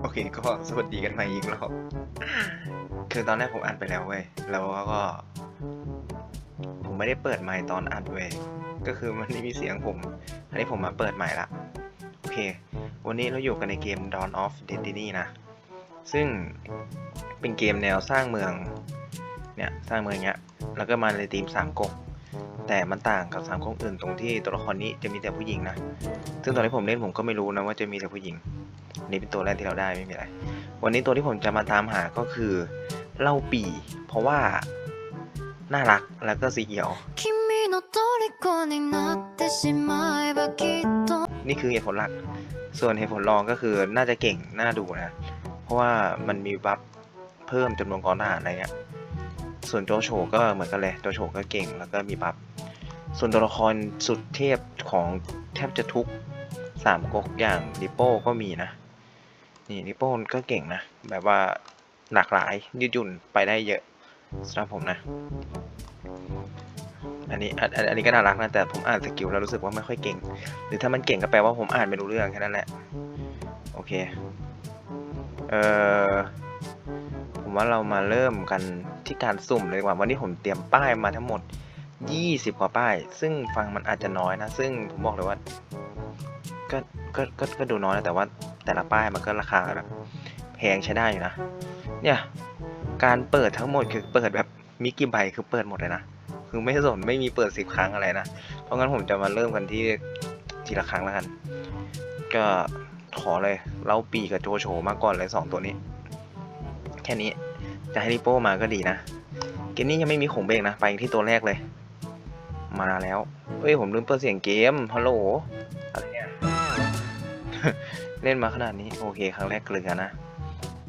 โอเคก็สวัสดีกันใหม่อีกรอบคือตอนแรกผมอัดไปแล้วเว้ย แล้วก็ ผมไม่ได้เปิดไมค์ตอนอัดเว้ย ก็คือมันไม่มีเสียงผม อันนี้ผมมาเปิดใหม่ละ โอเค วันนี้เราอยู่กันในเกม Dawn of Destiny นะ ซึ่งเป็นเกมแนวสร้างเมือง เนี่ย สร้างเมืองเนี้ย แล้วก็มาในทีมสามก๊ก แต่มันต่างกับสามคงอื่นตรงที่ตัวละครนี้จะมีแต่ผู้หญิงนะ ซึ่งตอนที่ผมเล่นผมก็ไม่รู้นะว่าจะมีแต่ผู้หญิง นี่เป็นตัวแรกที่เราได้ไม่มีอะไร วันนี้ตัวที่ผมจะมาตามหาก็คือเล่าปี เพราะว่าน่ารักแล้วก็สีเขียว นี่คือเหตุผลหลัก ส่วนเหตุผลรองก็คือน่าจะเก่งน่าดูนะ เพราะว่ามันมีบัฟเพิ่มจำนวนกองทหารอะไรเงี้ย ส่วนโจโฉก็เหมือนกันเลยโจโฉก็เก่งแล้วก็มีบัฟส่วนตัวละครสุดเทพของแทบจะทุกสามก๊กอย่างดิโป้ก็มีนะ นี่ดิโป้ก็เก่งนะ แบบว่าหลากหลายยืดหยุ่นไปได้เยอะสำหรับผมนะ อันนี้อันนี้ก็น่ารักนะ แต่ผมอ่านสกิลแล้วรู้สึกว่าไม่ค่อยเก่ง หรือถ้ามันเก่งก็แปลว่าผมอ่านไม่รู้เรื่องแค่นั้นแหละ โอเค เอ่อ ว่าเรามาเริ่มกันที่การสุ่มเลยดีกว่าวันนี้ผมเตรียมป้ายมาทั้งหมด 20 กว่าป้าย ซึ่งฟังมันอาจจะน้อยนะ ซึ่งผมบอกเลยว่าก็ก็ก็ก็ดูน้อยนะแต่ว่าแต่ละป้ายมันก็ราคาแบบแพงใช้ได้อยู่นะ เนี่ยการเปิดทั้งหมดคือเปิดแบบมีกี่ใบคือเปิดหมดเลยนะคือไม่สนไม่มีเปิดสิบครั้งอะไรนะเพราะงั้นผมจะมาเริ่มกันที่ทีละครั้งแล้วกัน ก็ขอเลยเล่าปีกับโจโฉมาก่อนเลยสองตัวนี้ แค่นี้ จะให้ริโป้มาก็ดีนะ เกมนี้ยังไม่มีของเบรกนะ ไปที่ตัวแรกเลย มาแล้วเฮ้ย ผมลืมเปิดเสียงเกม ฮัลโหล อะไรเนี่ย เล่นมาขนาดนี้ โอเค ครั้งแรกเกลือนะ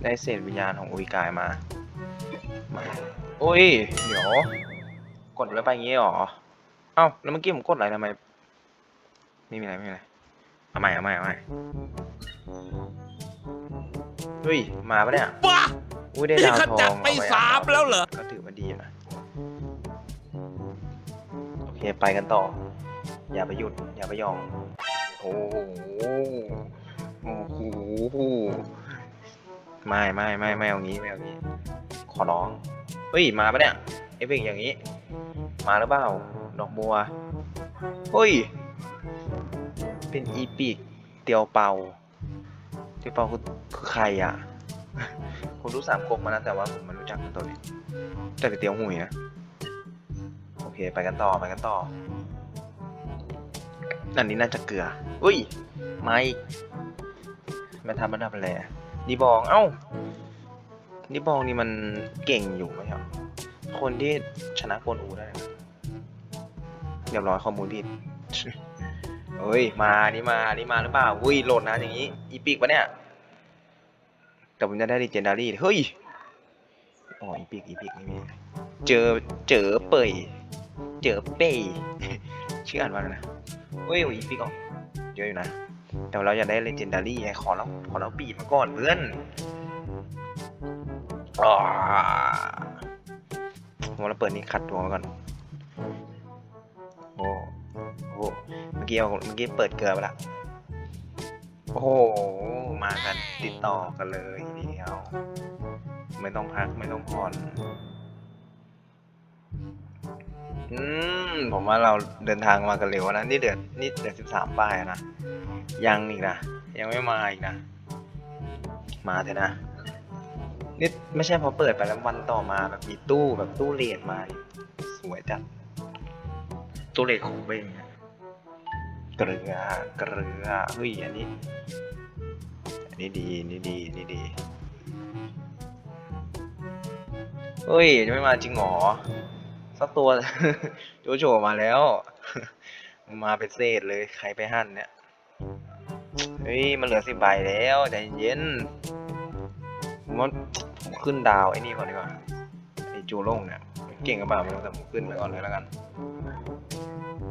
ได้เศษวิญญาณของอุยกายมา มาโอ้ย เดี๋ยว กดแล้วไปอย่างงี้หรอ เอ้า แล้วเมื่อกี้ผมกดอะไรทำไม ไม่มีอะไรไม่มีอะไรเอาใหม่เอาใหม่เอาใหม่เฮ้ย มาปะเนี่ย อุ้ยได้นี่ดาวขทองจัดไปเอว้สามแล้วเหรอ ก็ถือว่าดีอยู่นะโอเคไปกันต่อ อย่าไปหยุด อย่าไปยอมโอ้โหโอ้โหไม่ไม่ไม่ไม่เอางี้ไม่เอางี้ ขอร้องเฮ้ยมาปะเนี่ยเอฟเฟกต์อย่างนี้ มาหรือเปล่าดอกบัวเฮ้ย เป็นอีปีกเตียวเปาเตียวเปาคือคือใครอะ ผมรู้สามก๊กมานะแต่ว่าผมไมันรู้จักตัวนี้แต่เป็นเตียวหุยนะ โอเค ไปกันต่อไปกันต่อ อันนี้น่าจะเกลือ อุ้ย ไม่มาทำมันดับอะไรดีบอง เอ้าดีบองนี่มันเก่งอยู่ไหมครับ คนที่ชนะกนอูได้เรียบร้อยข้อมูลผิดเฮ้ย มา นี่มา นี่มาหรือเปล่า อุ้ยโหลดนะอย่างนี้ อีปิกปะเนี่ย แต่ผมจะได้ดีเจนดารี่เฮ้ยอ๋ออีปิกอีปิกไม่มีเจอเจอเปยเจอเปยชื่ออ่านว่าอะไรนะเฮ้ยอีปิกออกเยอะอยู่นะแต่เราอยากได้เลเจนดารี่ไงขอเราขอเราปีมาก่อนเพื่อนอ่าผมว่าเราเปิดนี่ขัดตัวมาก่อนโอ้โหเมื่อกี้เอาเมื่อกี้เปิดเกลือไปละโอ้โหมากันติดต่อกันเลย ไม่ต้องพักไม่ต้องผ่อน อืม ผมว่าเราเดินทางมากันเร็วนะ นี่เดือนนี่เดือนสิบสามป้ายนะ ยังอีกนะ ยังไม่มาอีกนะ มาเถอะนะ นี่ไม่ใช่พอเปิดไปแล้ววันต่อมาแบบมีตู้แบบตู้เลดมาสวยจัด ตู้เลดของเบ้งอะเกลือเกลือเฮ้ยอันนี้ อันนี้ดีอันนี่ดีอันนี่ดี เฮ้ยจะไม่มาจริงเหรอสักตัวโจโฉมาแล้ว มาเป็นเศษเลยใครไปหั่นเนี่ยเฮ้ยมันเหลือสิบใบแล้วใจเย็นมว่าผมขึ้นดาวไอ้นี่ก่อนดีกว่าไอ้จูโล่งเนี่ยเก่งกับเปล่าม่รู้แต่ผมขึ้นไปก่อนเลยแล้วกัน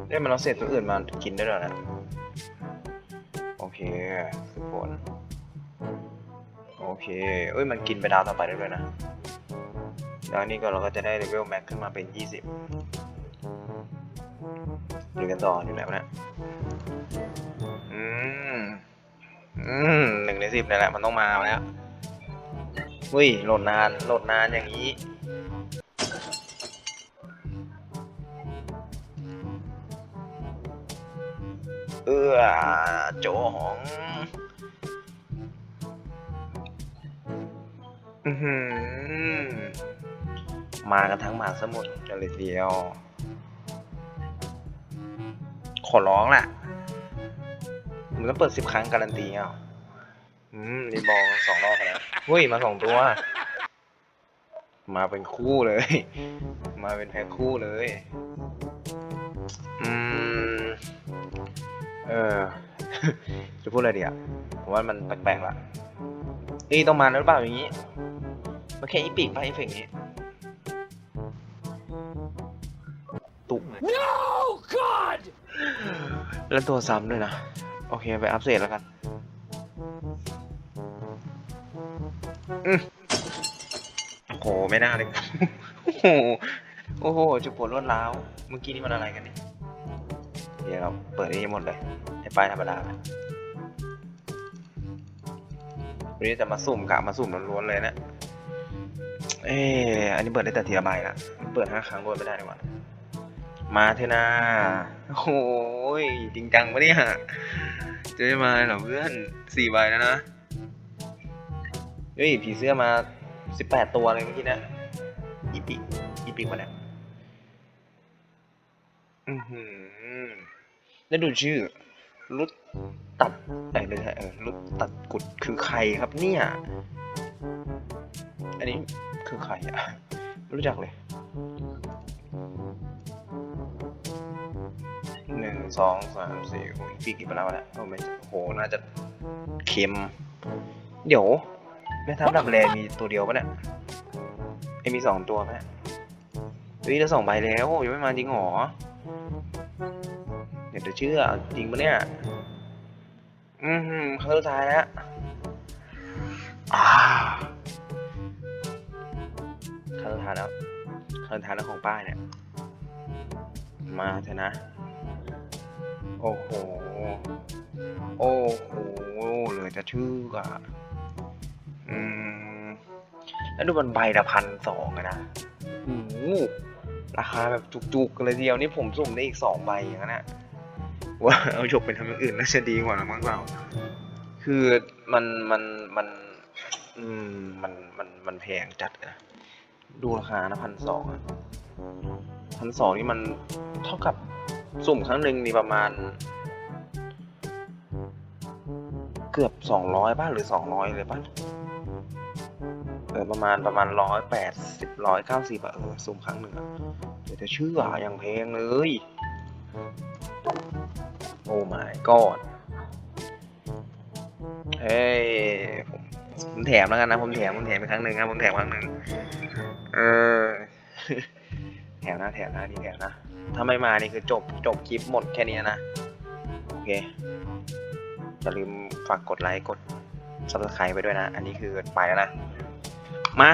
เอ้มันเอาเศษตัวอื่นมากินได้ด้วยเหรอเนี่ยโอเคสุผลโอเคเอ้ยมันกินไปดาวต่อไปได้ด้วยนะ ดาวนี้ก็เราก็จะได้เลเวลแม็กขึ้นมาเป็น 20ดูกันต่ออยู่ไหนวะเนี่ยอืมอืมหนึ่งในสิบนี่แหละมันต้องมาแล้วอุ้ยโหลดนานโหลดนานอย่างนี้เออโจหองอือหือ มากันทั้งมหาสมุทรกันเลยทีเดียว ขอร้องแหละมันต้องเปิดสิบครั้งการันตีอะอืมรีบองสองรอบแล้วเฮ้ยมาสองตัว มาเป็นคู่เลย มาเป็นแพ็คคู่เลย อืม เออ จะพูดอะไรดีอะผมว่ามันแปลกๆละนี่ต้องมาแล้วหรือเปล่าอย่างนี้ มันแค่อีปีกไปเอฟเฟกต์นี้ ตุก No, God! แล้วตัวซ้ำด้วยนะ โอเค ไปอัพเดตแล้วกันอืมโอ้โห ไม่น่าเลย โอ้โหโอ้โหจุดปวดรวดร้าว เมื่อกี้นี่มันอะไรกันเนี่ยเดี๋ยวเราเปิดนี้หมดเลยให้ป้ายธรรมดาไปวันนี้จะมาสุ่มกะมาสุ่มล้วนๆเลยนะ เอออันนี้เปิดได้แต่ทีละใบละเปิดห้าครั้งรวดไม่ได้ดีกว่า มาเถอะนะโอ้ยจริงจังปะเนี่ยจะได้มาเหรอเพื่อนสี่ใบแล้วนะเฮ้ยผีเสื้อมาสิบแปดตัวเลยเมื่อกี้นะอีปิกอีปิกมาเนี่ยอือหือแล้วดูชื่อรุดตัดแต่ไม่ใช่เออรุดตัดกุดคือใครครับเนี่ย อันนี้คือใครอะไม่รู้จักเลย หนึ่งสองสามสี่โอ้ยปีกกี่ไปแล้วเนี่ยโอ้ไม่โหน่าจะเค็ม เดี๋ยวแม่ทัพดับแรมีตัวเดียวปะเนี่ยไอมีสองตัวปะเนี่ยเฮ้ยแล้วสองใบแล้วยังไม่มาจริงหรอเดี๋ยวจะเชื่อจริงปะเนี่ย อือหือครั้งสุดท้ายแล้วอ่าครั้งสุดท้ายแล้วครั้งสุดท้ายแล้วของป้ายเนี่ย มาเถอะนะ อ้โห โอ้โหเหลือจะชื่ออะ อืม แล้วดูมันใบละพันสองนะโอ้โหราคาแบบจุกๆกันเลยเดียวนี่ผมสุ่มได้อีกสองใบอย่างนั้นนะว่าเอาฉกไปทำอย่างอื่นน่าจะดีกว่ามั้งเราคือมันมันมัน อืม มันมันมันแพงจัดอะนะ ดูราคานะพันสองอะพันสองนี่มันเท่ากับ สุ่มครั้งหนึ่งนี่ประมาณ เกือบสองร้อยบ้านหรือสองร้อยเลยป่ะเออประมาณประมาณร้อยแปดสิบร้อยเก้าสิบอะเออสุ่มครั้งหนึ่งอะเดี๋ยวจะเชื่ออย่างแพลงเลย โอ้ my god เฮ้ยผมผมแถมแล้วกันนะ ผมแถมผมแถมไปครั้งหนึ่งนะผมแถมครั้งหนึ่งเออแถมนะแถมนะนี่แถมนะ ถ้าไม่มานี่คือจบจบคลิปหมดแค่นี้นะ โอเค อย่าลืมฝากกดไลค์กด subscribe ไปด้วยนะ อันนี้คือไปแล้วนะ มา